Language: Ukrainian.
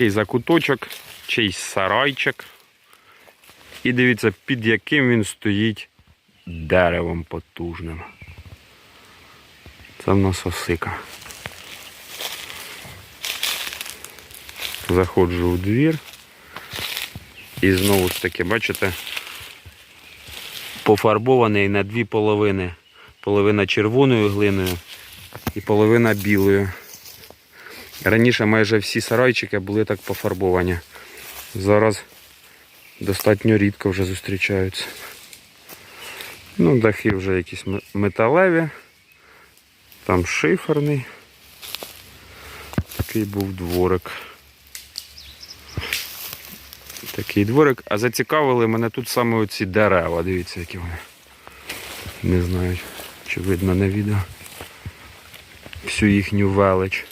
такий закуточок, чийсь сарайчик. І дивіться, під яким він стоїть деревом потужним. Це в нас осика. Заходжу в двір. І знову ж таки, бачите, пофарбований на дві половини. Половина червоною глиною і половина білою. Раніше майже всі сарайчики були так пофарбовані. Зараз достатньо рідко вже зустрічаються. Ну, дахи вже якісь металеві. Там шиферний. Такий був дворик. Такий дворик. А зацікавили мене тут саме оці дерева. Дивіться, які вони. Не знаю, чи видно на відео. Всю їхню велич.